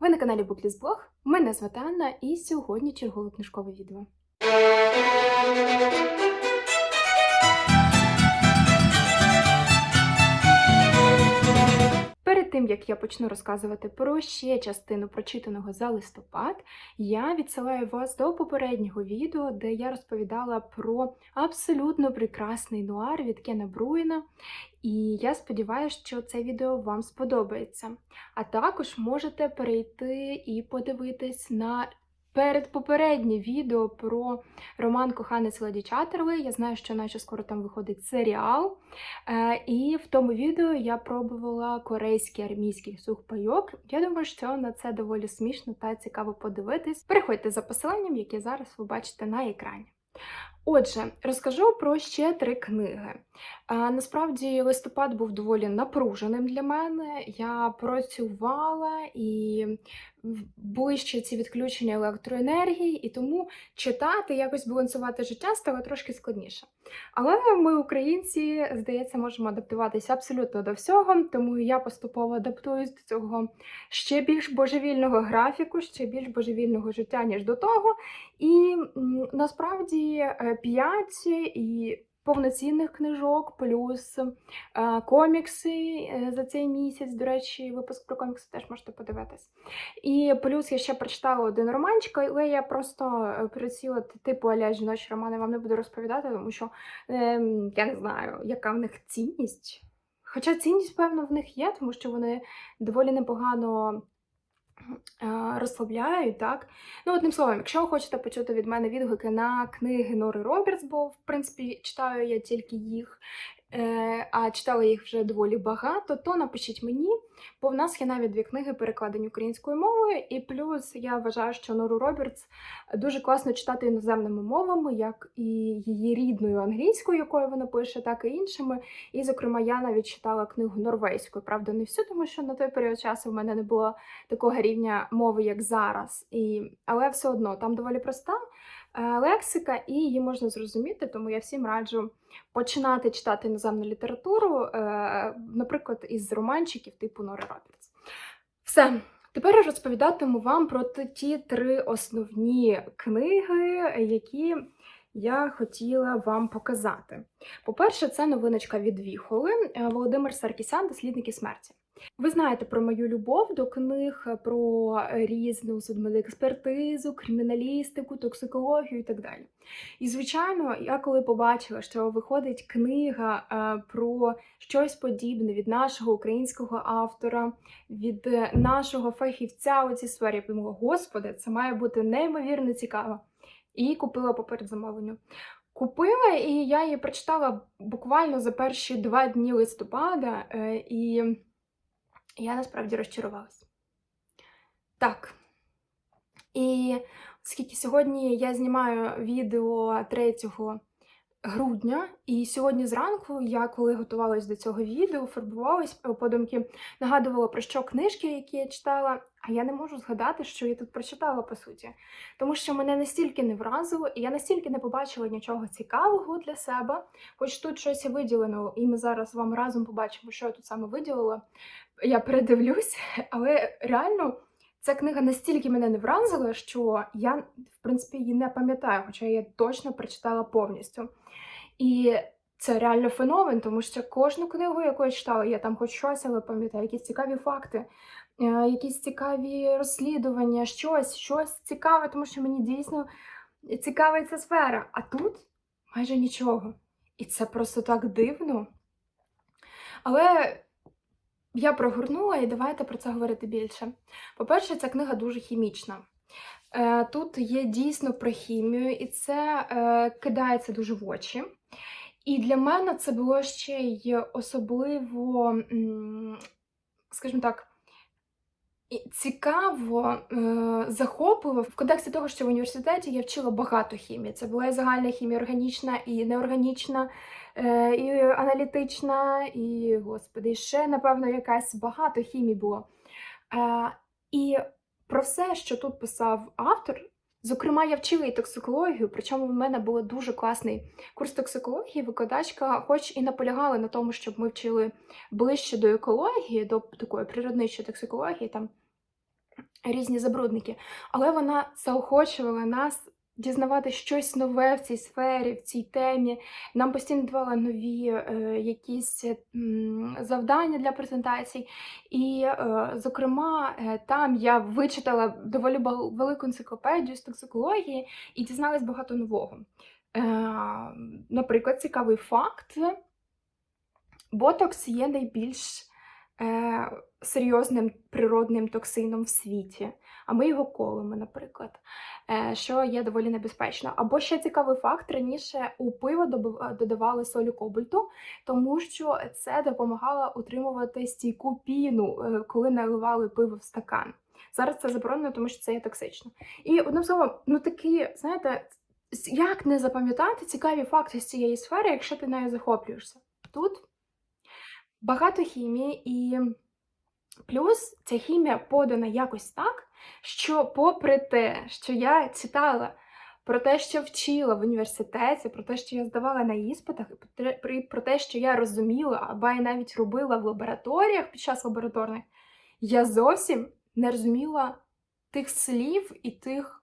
Ви на каналі Букліс Блог. Мене звати Анна і сьогодні чергове книжкове відео. Тим як я почну розказувати про ще частину прочитаного за листопад, я відсилаю вас до попереднього відео, де я розповідала про абсолютно прекрасний нуар від Кена Бруїна. І я сподіваюся, що це відео вам сподобається. А також можете перейти і подивитись на передпопереднє відео про роман Коханець Леді Чатерли. Я знаю, що наче скоро там виходить серіал. Е, і в тому відео я пробувала корейський армійський сухпайок. Я думаю, що на це доволі смішно та цікаво подивитись. Переходьте за посиланням, яке зараз ви бачите на екрані. Отже, розкажу про ще три книги. Насправді, листопад був доволі напруженим для мене. Я працювала і були ще ці відключення електроенергії, і тому читати, якось балансувати життя стало трошки складніше. Але ми, українці, здається, можемо адаптуватися абсолютно до всього, тому я поступово адаптуюсь до цього ще більш божевільного графіку, ще більш божевільного життя, ніж до того. І насправді е, п'ять і повноцінних книжок, плюс е, комікси е, за цей місяць. До речі, випуск про комікси теж можете подивитись. І плюс я ще прочитала один романчик, але я просто е, приціла типу аля жіночі романи вам не буду розповідати, тому що е, я не знаю, яка в них цінність. Хоча цінність, певно, в них є, тому що вони доволі непогано розслабляють, так? Ну, одним словом, якщо ви хочете почути від мене відгуки на книги Нори Робертс, бо, в принципі, читаю я тільки їх, а читала їх вже доволі багато, то напишіть мені, бо в нас є навіть дві книги, перекладені українською мовою, і плюс я вважаю, що Нору Робертс дуже класно читати іноземними мовами, як і її рідною англійською, якою вона пише, так і іншими. І, зокрема, я навіть читала книгу норвезькою. Правда, не всю, тому що на той період часу в мене не було такого рівня мови, як зараз. І... Але все одно там доволі проста е, лексика, і її можна зрозуміти, тому я всім раджу починати читати іноземну літературу, е, наприклад, із романчиків типу Нори Робертс. Все. Тепер розповідатиму вам про ті три основні книги, які я хотіла вам показати. По-перше, це новиночка від Віхоли е, Володимир Саркісян, дослідники смерті. Ви знаєте про мою любов до книг про різну судмедекспертизу, криміналістику, токсикологію і так далі. І, звичайно, я коли побачила, що виходить книга е, про щось подібне від нашого українського автора, від е, нашого фахівця у цій сфері, я подумала, господи, це має бути неймовірно цікаво. І купила по передзамовленню. Купила, і я її прочитала буквально за перші два дні листопада, е, і я насправді розчарувалася. Так. І оскільки сьогодні я знімаю відео 3 грудня, і сьогодні зранку я, коли готувалась до цього відео, фарбувалась подумки, нагадувала про що книжки, які я читала, а я не можу згадати, що я тут прочитала по суті. Тому що мене настільки не вразило, і я настільки не побачила нічого цікавого для себе, хоч тут щось виділено, і ми зараз з вами разом побачимо, що я тут саме виділила. Я передивлюсь, але реально. Ця книга настільки мене не вразила, що я, в принципі, її не пам'ятаю, хоча я точно прочитала повністю. І це реально феномен, тому що кожну книгу, яку я читала, я там хоч щось, але пам'ятаю, якісь цікаві факти, е, якісь цікаві розслідування, щось, щось цікаве, тому що мені дійсно цікава ця сфера. А тут майже нічого. І це просто так дивно. Але я прогорнула і давайте про це говорити більше. По-перше, ця книга дуже хімічна. Е, Тут є дійсно про хімію, і це е, кидається дуже в очі. І для мене це було ще й особливо, скажімо так, цікаво, е, захопливо в контексті того, що в університеті я вчила багато хімії. Це була і загальна хімія органічна, і неорганічна, і аналітична, і, господи, і ще, напевно, якась багато хімії було. Е, І про все, що тут писав автор, зокрема, я вчила і токсикологію, причому в мене був дуже класний курс токсикології. Викладачка, хоч і наполягала на тому, щоб ми вчили ближче до екології, до такої природничої токсикології, там різні забрудники. Але вона заохочувала нас дізнавати щось нове в цій сфері, в цій темі. Нам постійно давала нові е, якісь м, завдання для презентацій. І, е, зокрема, е, там я вичитала доволі велику енциклопедію з токсикології і дізналась багато нового. Е, наприклад, цікавий факт: ботокс є найбільш е, серйозним природним токсином в світі, а ми його колемо, наприклад, е, що є доволі небезпечно. Або ще цікавий факт: раніше у пиво додавали солі кобальту, тому що це допомагало утримувати стійку піну, е, коли наливали пиво в стакан. Зараз це заборонено, тому що це є токсично. І одним словом, ну такі, знаєте, як не запам'ятати цікаві факти з цієї сфери, якщо ти нею захоплюєшся? Тут багато хімії, і плюс ця хімія подана якось так, що, попри те, що я читала про те, що вчила в університеті, про те, що я здавала на іспитах, і про те- що я розуміла, або я навіть робила в лабораторіях під час лабораторних, я зовсім не розуміла тих слів і тих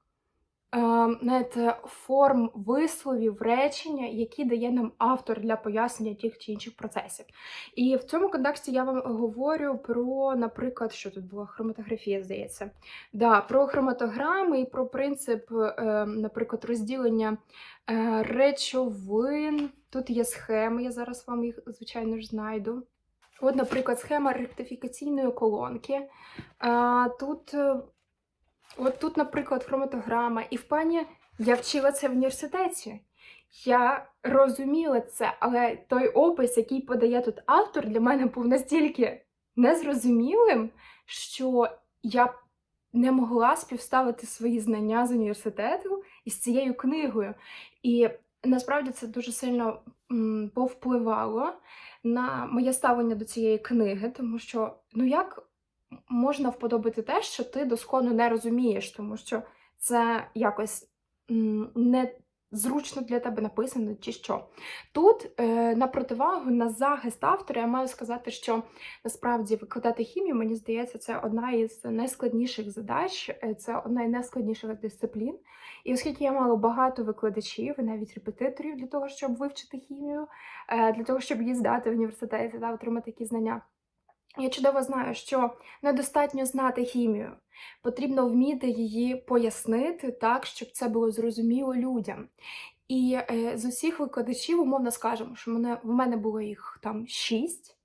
знаєте, форм висловів, речення, які дає нам автор для пояснення тих чи інших процесів. І в цьому контексті я вам говорю про, наприклад, що тут була хроматографія, здається. Да, про хроматограми і про принцип, е, наприклад, розділення е, речовин. Тут є схеми, я зараз вам їх, звичайно ж, знайду. От, наприклад, схема ректифікаційної колонки. Тут, е, от тут, наприклад, хроматограма. І в пані я вчила це в університеті. Я розуміла це, але той опис, який подає тут автор, для мене був настільки незрозумілим, що я не могла співставити свої знання з університету із цією книгою. І насправді це дуже сильно повпливало на моє ставлення до цієї книги, тому що ну як можна вподобати те, що ти досконально не розумієш, тому що це якось не зручно для тебе написано, чи що. Тут, е, на противагу, на захист автора, я маю сказати, що насправді викладати хімію, мені здається, це одна із найскладніших задач, е, це одна із найскладніших дисциплін. І оскільки я мала багато викладачів навіть репетиторів для того, щоб вивчити хімію, е, для того, щоб її здати в університеті та отримати такі знання. Я чудово знаю, що недостатньо знати хімію. Потрібно вміти її пояснити так, щоб це було зрозуміло людям. І е, з усіх викладачів, умовно скажемо, що мене, в мене було їх там шість.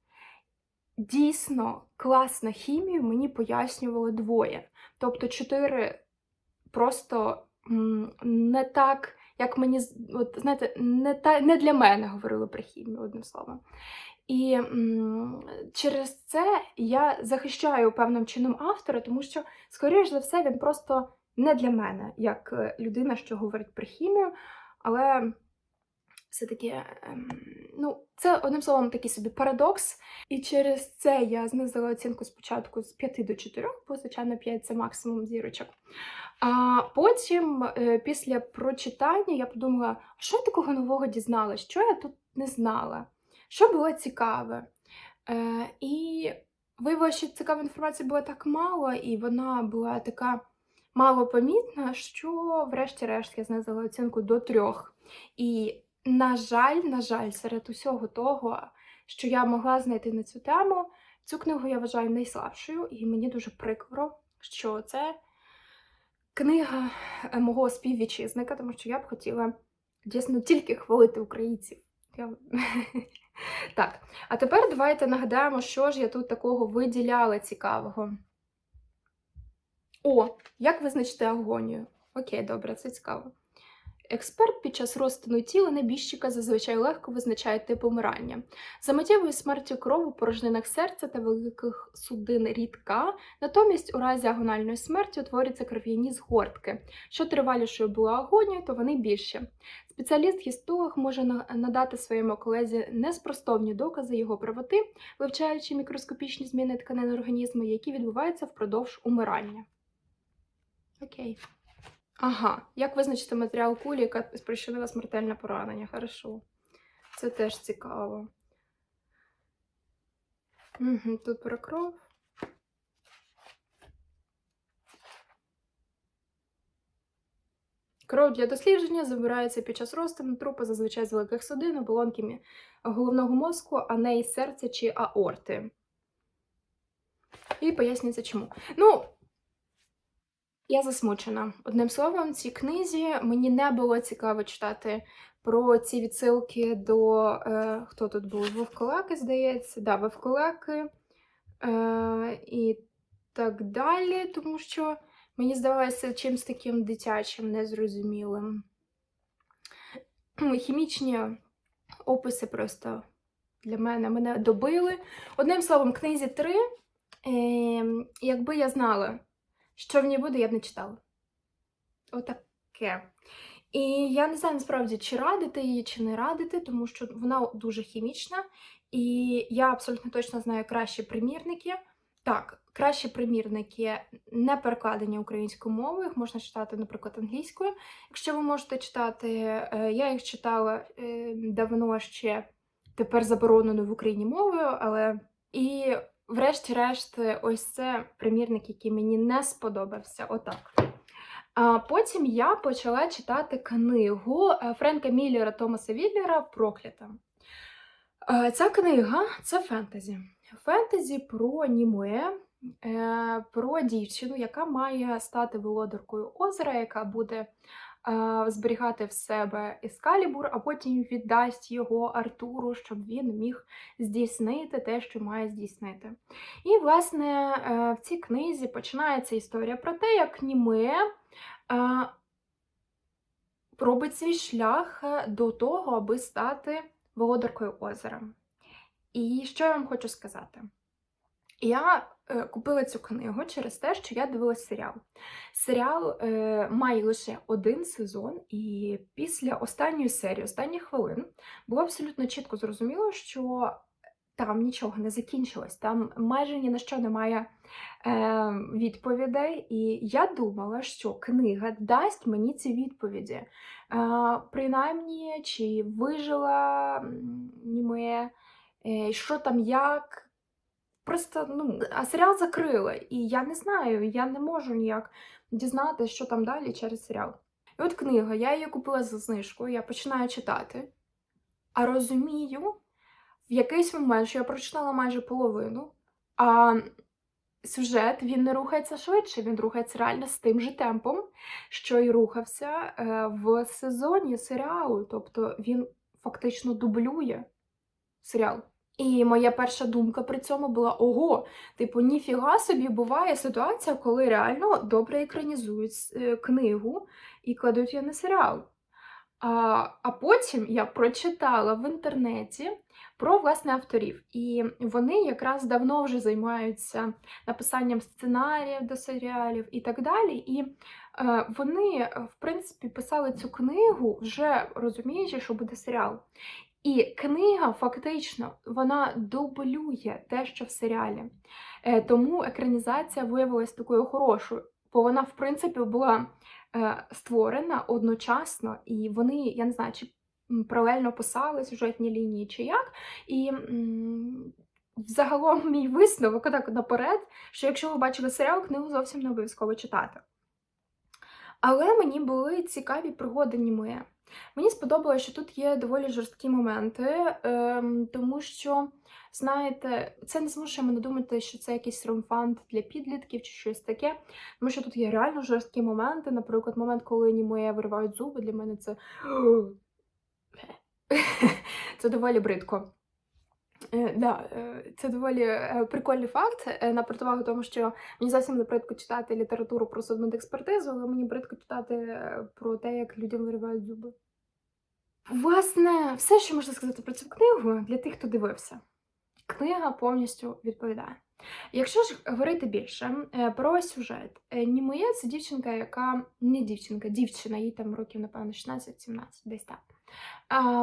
Дійсно, класно хімію мені пояснювали двоє. Тобто чотири просто м, не так, як мені от, знаєте, не, та, не для мене говорили про хімію, одним словом. І через це я захищаю певним чином автора, тому що, скоріш за все, він просто не для мене, як е, людина, що говорить про хімію, але все-таки, ем, ну, це одним словом такий собі парадокс. І через це я знизила оцінку спочатку з 5 до 4, бо, звичайно, 5 це максимум зірочок. А потім, е, після прочитання, я подумала, що я такого нового дізналась? Що я тут не знала? Що було цікаве? Е, і виявилося, що цікавої інформації було так мало, і вона була така малопомітна, що, врешті-решт, я знизила оцінку до трьох. І, на жаль, на жаль, серед усього того, що я могла знайти на цю тему, цю книгу я вважаю найслабшою, і мені дуже прикро, що це книга е, мого співвітчизника, тому що я б хотіла дійсно тільки хвалити українців. Я... так, а тепер давайте нагадаємо, що ж я тут такого виділяла цікавого. О, як визначити агонію? Окей, добре, це цікаво. Експерт під час розтину тіла небіжчика зазвичай легко визначає тип умирання. За миттєвою смертю кров у порожнинах серця та великих судин рідка, натомість у разі агональної смерті утворюються кров'яні згортки. Що тривалішою була агонія, то вони більші. Спеціаліст-гістолог може надати своєму колезі неспростовні докази його правоти, вивчаючи мікроскопічні зміни тканин організму, які відбуваються впродовж умирання. Окей. Ага, як визначити матеріал кулі, яка спричинила смертельне поранення? Хорошо. Це теж цікаво. Угу, Тут про кров. Кров для дослідження забирається під час розтину трупа зазвичай з великих судин, оболонки головного мозку, а не анеї серця чи аорти. І пояснюється чому. Ну, я засмучена. Одним словом, цій книзі мені не було цікаво читати про ці відсилки до. Е, хто тут був? Вовкулаки, здається. Да, Вовкулаки е, і так далі, тому що мені здавалося чимось таким дитячим, незрозумілим. Хімічні описи просто для мене мене добили. Одним словом, книзі 3, е, якби я знала, що в ній буде, я б не читала. Отаке. І я не знаю насправді, чи радити її, чи не радити, тому що вона дуже хімічна, і я абсолютно точно знаю кращі примірники. Так, кращі примірники не перекладені українською мовою, їх можна читати, наприклад, англійською. Якщо ви можете читати, е, я їх читала е, давно ще тепер заборонено в Україні мовою, але і врешті-решт, ось це примірник, який мені не сподобався. Отак. А потім я почала читати книгу е, Френка Міллера Томаса Віллера Проклята. Е, Ця книга це фентезі. Фентезі про Німуе, е, про дівчину, яка має стати володаркою озера, яка буде зберігати в себе ескалібур, а потім віддасть його Артуру, щоб він міг здійснити те, що має здійснити. І, власне, е, в цій книзі починається історія про те, як Німуе е, робить свій шлях е, до того, аби стати володаркою озера. І що я вам хочу сказати? Я е, купила цю книгу через те, що я дивилась серіал. Серіал е, має лише один сезон, і після останньої серії, останніх хвилин, було абсолютно чітко зрозуміло, що там нічого не закінчилось, там майже ні на що немає е, відповідей. І я думала, що книга дасть мені ці відповіді. Е, принаймні, чи вижила Німе, е, що там як. Просто, ну, а серіал закрили, і я не знаю, я не можу ніяк дізнатися, що там далі через серіал. І от книга, я її купила за знижкою, я починаю читати, а розумію в якийсь момент, що я прочитала майже половину, а сюжет він не рухається швидше, він рухається реально з тим же темпом, що й рухався е, в сезоні серіалу. Тобто він фактично дублює серіал. І моя перша думка при цьому була: ого, типу, ніфіга собі буває ситуація, коли реально добре екранізують е, книгу і кладуть її на серіал. А, а потім я прочитала в інтернеті про власне авторів. І вони якраз давно вже займаються написанням сценаріїв до серіалів і так далі. І е, вони, в принципі, писали цю книгу, вже розуміючи, що буде серіал. І книга фактично вона дублює те, що в серіалі. Е, тому екранізація виявилась такою хорошою, бо вона, в принципі, була е, створена одночасно, і вони, я не знаю, чи паралельно писали сюжетні лінії, чи як. І взагалом мій висновок так наперед, що якщо ви бачили серіал, книгу зовсім не обов'язково читати. Але мені були цікаві пригоди Німує. Мені сподобалося, що тут є доволі жорсткі моменти, ем, тому що, знаєте, це не змушує мене думати, що це якийсь ромфант для підлітків чи щось таке. Тому що тут є реально жорсткі моменти. Наприклад, момент, коли німоє виривають зуби, для мене це. Це доволі бридко. Е, да, е, це доволі е, прикольний факт на противагу тому, що мені зовсім не бридко читати літературу про судмедекспертизу, але мені бридко читати про те, як людям виривають зуби. Власне, все, що можна сказати про цю книгу для тих, хто дивився. Книга повністю відповідає. Якщо ж говорити більше про сюжет, е, Німоє це дівчинка, яка не дівчинка, дівчина, їй там років, напевно, 16-17, десь так.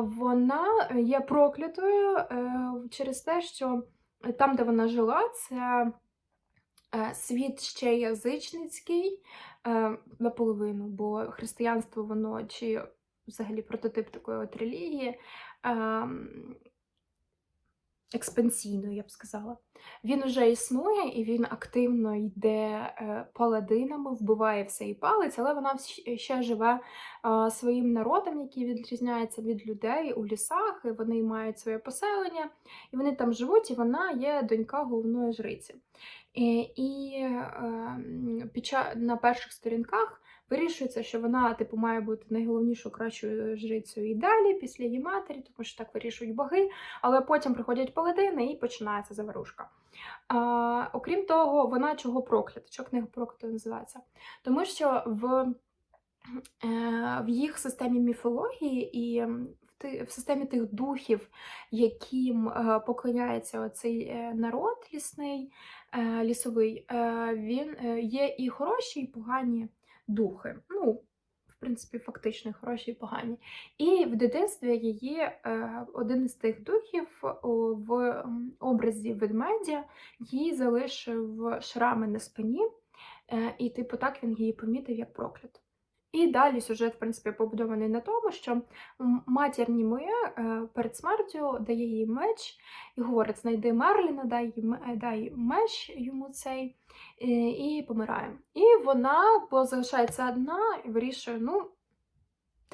Вона є проклятою е, через те, що там, де вона жила, це е, світ ще язичницький е, наполовину, бо християнство воно чи взагалі прототип такої от релігії. Експансійною, я б сказала. Він уже існує і він активно йде е, паладинами, вбиває все і палець, але вона ще живе е, своїм народом, який відрізняється від людей у лісах, і вони мають своє поселення, і вони там живуть, і вона є донька головної жриці. І, і е, під на перших сторінках вирішується, що вона типу має бути найголовнішою кращою жрицею і далі, після її матері, тому що так вирішують боги. Але потім приходять паладини і починається заворушка. А, окрім того, вона чого проклята? Чого книга проклята називається? Тому що в, е, в їх системі міфології і в, системі тих духів, яким е, поклоняється оцей е, народ лісний, лісовий, він є і хороші, і погані духи. Ну, в принципі, фактично хороші і погані. І в дитинстві її е, один із тих духів в образі ведмедя їй залишив шрами на спині, е, і, типу, так він її помітив як прокляту. І далі сюжет, в принципі, побудований на тому, що матір Німоя е, перед смертю дає їй меч і говорить: знайди Мерліна, дай, е, дай меч йому цей, е, і помирає. І вона, залишається одна, і вирішує: ну,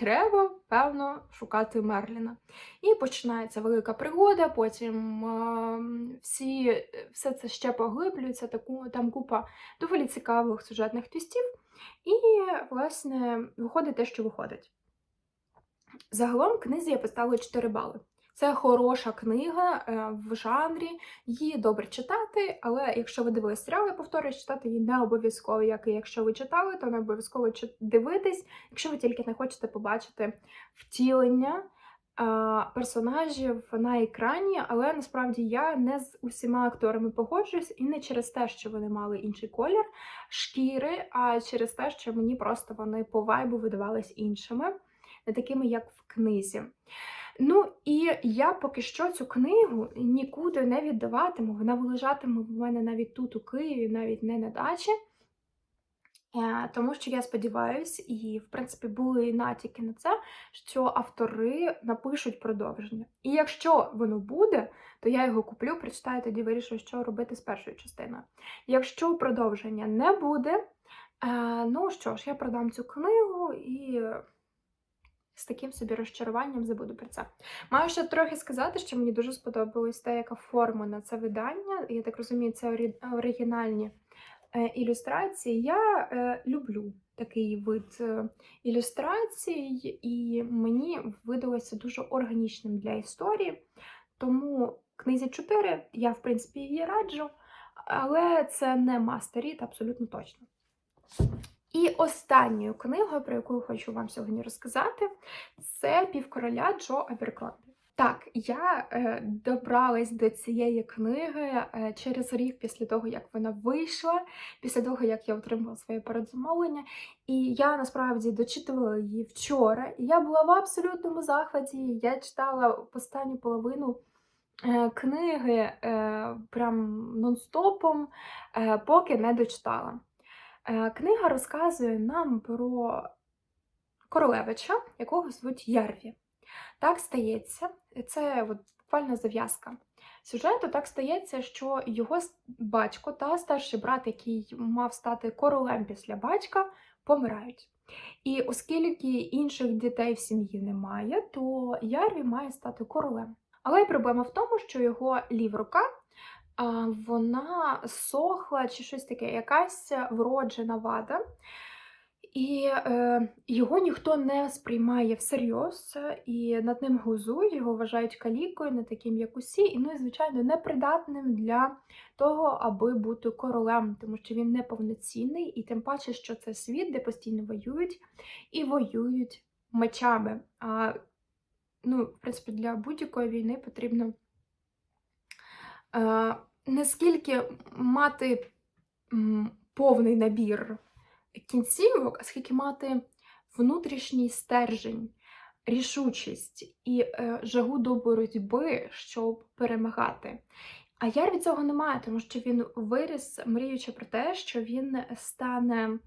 треба, певно, шукати Мерліна. І починається велика пригода, потім е, всі, все це ще поглиблюється, таку, там купа доволі цікавих сюжетних твістів. І, власне, виходить те, що виходить. Загалом книзі я поставила 4 бали. Це хороша книга е, в жанрі, її добре читати, але якщо ви дивились серіал, я повторюю, читати її не обов'язково, як і якщо ви читали, то не обов'язково дивитись, якщо ви тільки не хочете побачити втілення персонажів на екрані, але насправді я не з усіма акторами погоджуюсь, і не через те, що вони мали інший колір шкіри, а через те, що мені просто вони по вайбу видавались іншими, не такими, як в книзі. Ну і я поки що цю книгу нікуди не віддаватиму. Вона лежатиме в мене навіть тут, у Києві, навіть не на дачі. Е, Тому що я сподіваюся, і в принципі були натяки на це, що автори напишуть продовження. І якщо воно буде, то я його куплю, прочитаю, тоді вирішу, що робити з першою частиною. Якщо продовження не буде, е, ну що ж, я продам цю книгу і з таким собі розчаруванням забуду про це. Маю ще трохи сказати, що мені дуже сподобалось те, яка форма на це видання. Я так розумію, це оригінальні е, ілюстрації. Я е, люблю такий вид е, ілюстрацій, і мені видалося дуже органічним для історії. Тому книзі 4 я, в принципі, її раджу, але це не мастеріт, абсолютно точно. І останньою книгою, про яку хочу вам сьогодні розказати, це півкороля Джо Аберкромбі. Так, я е, добралась до цієї книги е, через рік після того, як вона вийшла, після того, як я отримала своє передзамовлення. І я насправді дочитувала її вчора. І я була в абсолютному захваті. Я читала останню половину е, книги е, прям нон-стопом, е, поки не дочитала. Е, Книга розказує нам про королевича, якого звуть Ярві. Так стається, це от буквально зав'язка сюжету. Так стається, що його батько та старший брат, який мав стати королем після батька, помирають. І оскільки інших дітей в сім'ї немає, то Ярві має стати королем. Але проблема в тому, що його ліврука вона сохла чи щось таке, якась вроджена вада. І е, його ніхто не сприймає всерйоз, і над ним глузують, його вважають калікою, не таким, як усі, і ну і звичайно непридатним для того, аби бути королем, тому що він неповноцінний, і тим паче, що це світ, де постійно воюють і воюють мечами. А ну, в принципі, для будь-якої війни потрібно е, не скільки мати повний набір кінцівок, а скільки мати внутрішній стержень, рішучість і е, жагу до боротьби, щоб перемагати. А Яр від цього не має, тому що він виріс, мріючи про те, що він стане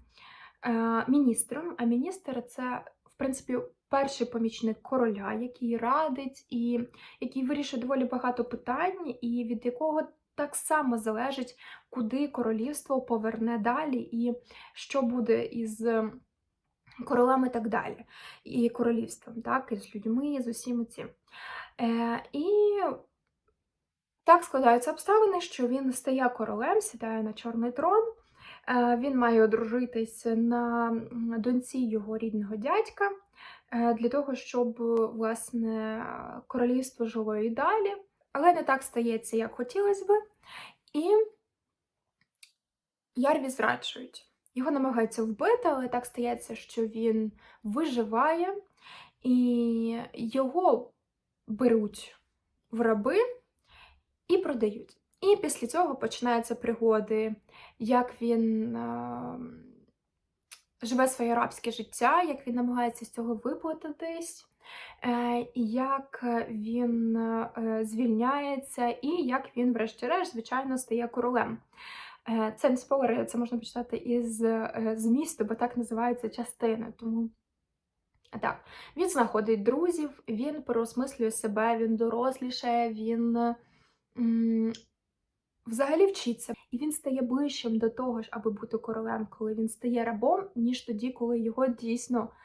е, міністром. А міністр це, в принципі, перший помічник короля, який радить і який вирішує доволі багато питань, і від якого так само залежить, куди королівство поверне далі, і що буде із королем і так далі, і королівством, так, і з людьми, з усім цим. Е, і так складаються обставини, що він стає королем, сідає на чорний трон. Е, Він має одружитись на доньці його рідного дядька е, для того, щоб власне королівство жило і далі. Але не так стається, як хотілося би. І Ярві зраджують. Його намагаються вбити, але так стається, що він виживає, і його беруть в раби і продають. І після цього починаються пригоди, як він е, живе своє рабське життя, як він намагається з цього виплатитись, як він е, звільняється, і як він, врешті-решт, звичайно, стає королем. Е, Це не спойлери, це можна почитати із е, змісту, бо так називається частина. Тому так, він знаходить друзів, він переосмислює себе, він дорослішає, він взагалі вчиться. І він стає ближчим до того ж, аби бути королем, коли він стає рабом, ніж тоді, коли його дійсно е,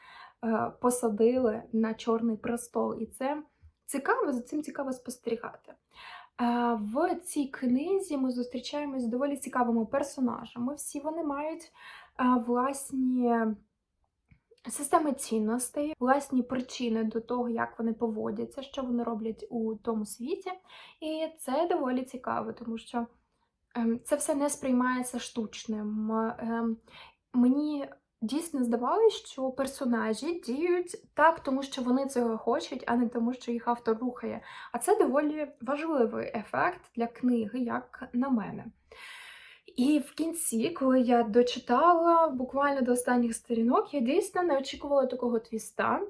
посадили на чорний престол. І це цікаво, за цим цікаво спостерігати. Е, В цій книзі ми зустрічаємось з доволі цікавими персонажами. Всі вони мають е, власні системи цінностей, власні причини до того, як вони поводяться, що вони роблять у тому світі. І це доволі цікаво, тому що ем, це все не сприймається штучним. Ем, Мені дійсно здавалось, що персонажі діють так, тому що вони цього хочуть, а не тому, що їх автор рухає. А це доволі важливий ефект для книги, як на мене. І в кінці, коли я дочитала буквально до останніх сторінок, я дійсно не очікувала такого твіста.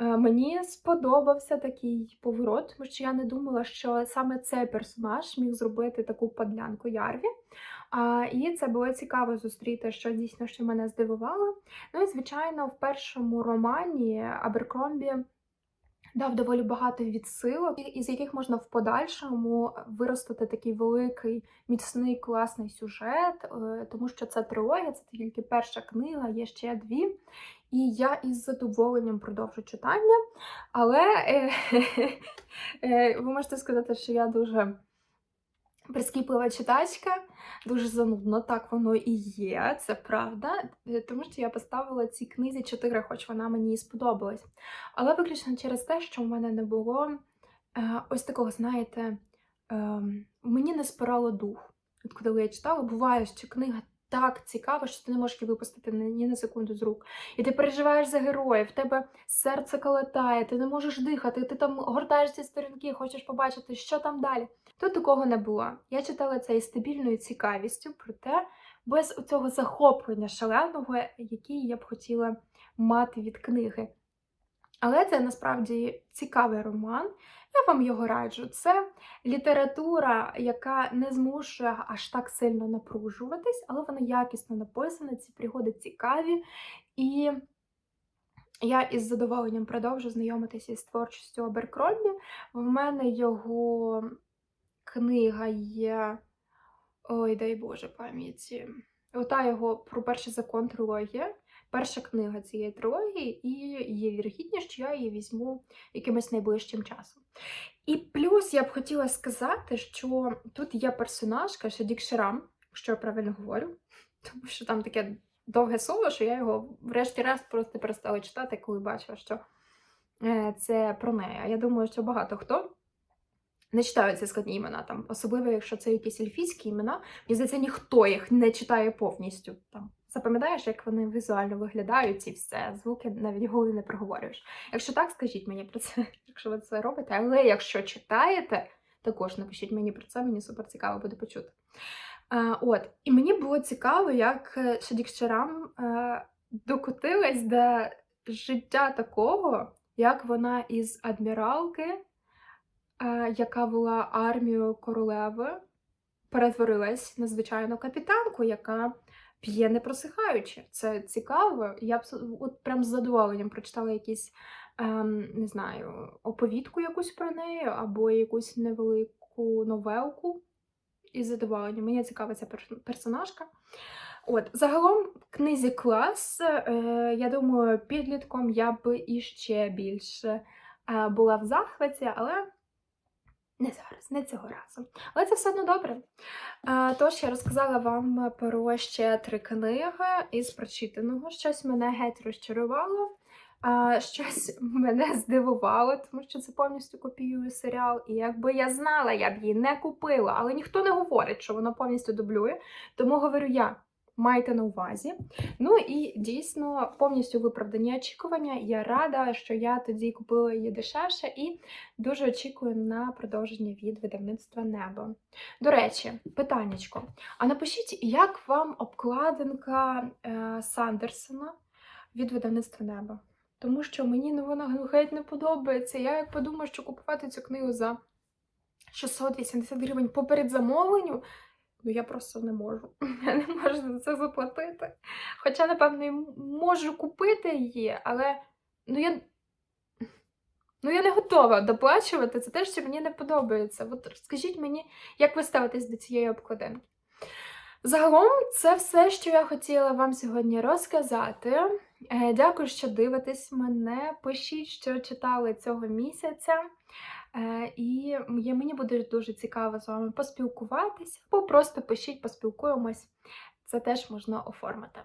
Е, Мені сподобався такий поворот, тому що я не думала, що саме цей персонаж міг зробити таку подлянку Ярві. А, і це було цікаво зустріти, що дійсно що мене здивувало. Ну і звичайно, в першому романі Аберкромбі дав доволі багато відсилок, із яких можна в подальшому виростити такий великий, міцний, класний сюжет, е, тому що це трилогія, це тільки перша книга, є ще дві. І я із задоволенням продовжу читання. Але е, е, ви можете сказати, що я дуже прискіплива читачка, дуже занудно, так воно і є, це правда. Е, Тому що я поставила цій книзі 4, хоч вона мені і сподобалась. Але виключно через те, що в мене не було е, ось такого, знаєте, е, мені не спирало дух. От коли я читала, буває, що книга так цікава, що ти не можеш її випустити ні, на секунду з рук. І ти переживаєш за героїв, в тебе серце калатає, ти не можеш дихати, ти там гортаєш ці сторінки, хочеш побачити, що там далі. Тут такого не було. Я читала це із стабільною цікавістю, проте без цього захоплення шаленого, який я б хотіла мати від книги. Але це насправді цікавий роман. Я вам його раджу. Це література, яка не змушує аж так сильно напружуватись, але вона якісно написана, ці пригоди цікаві. І я із задоволенням продовжу знайомитися із творчістю Аберкромбі. В мене його книга є. Ой, дай Боже пам'яті. Ота його про перший закон трилогія. Перша книга цієї трилогії, і є вірогідність, що я її візьму якимось найближчим часом. І плюс я б хотіла сказати, що тут є персонажка Шадік Ширам, якщо я правильно говорю, тому що там таке довге слово, що я його врешті-решт просто перестала читати, коли бачила, що е, це про неї. А я думаю, що багато хто не читають ці складні імена, там, особливо, якщо це якісь ельфійські імена, мені здається, ніхто їх не читає повністю. Там запам'ятаєш, як вони візуально виглядають, і все, звуки навіть голи не проговорюєш. Якщо так, скажіть мені про це, якщо ви це робите. Але якщо читаєте, також напишіть мені про це, мені супер цікаво буде почути. Е, от, і мені було цікаво, як е, е, докотилась до життя такого, як вона із адміралки, яка була армією королеви, перетворилась на звичайну капітанку, яка п'є не просихаючи. Це цікаво. Я б от прям з задоволенням прочитала якісь, ем, не знаю, оповідку якусь про неї, або якусь невелику новелку. Із задоволенням. Мені цікава ця персонажка. От, загалом, в книзі клас, е, я думаю, підлітком я б іще більше е, була в захваті, але не зараз, не цього разу. Але це все одно добре. Тож я розказала вам про ще три книги із прочитаного. Щось мене геть розчарувало, щось мене здивувало, тому що це повністю копіює серіал. І якби я знала, я б її не купила, але ніхто не говорить, що воно повністю дублює. Тому говорю я. Майте на увазі. Ну і дійсно повністю виправдані очікування. Я рада, що я тоді купила її дешевше і дуже очікую на продовження від видавництва Небо. До речі, питаннячко. А напишіть, як вам обкладинка е, Сандерсона від видавництва Небо? Тому що мені ну, вона геть не подобається. Я як подумаю, що купувати цю книгу за 680 гривень по передзамовленню, ну я просто не можу. Я не можу за це заплатити. Хоча, напевно, і можу купити її, але ну я. Ну, я не готова доплачувати. Це те, що мені не подобається. От розкажіть мені, як ви ставитесь до цієї обкладинки. Загалом, це все, що я хотіла вам сьогодні розказати. Е, Дякую, що дивитесь мене. Пишіть, що читали цього місяця. Е, І мені буде дуже цікаво з вами поспілкуватися, або просто пишіть, поспілкуємось. Це теж можна оформити.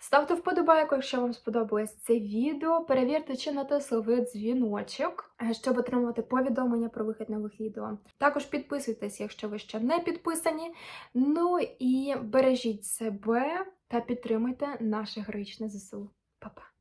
Ставте вподобайку, якщо вам сподобалось це відео. Перевірте, чи натисли ви дзвіночок, е, щоб отримувати повідомлення про вихід нових відео. Також підписуйтесь, якщо ви ще не підписані. Ну і бережіть себе та підтримуйте наше героїчне ЗСУ. Па-па!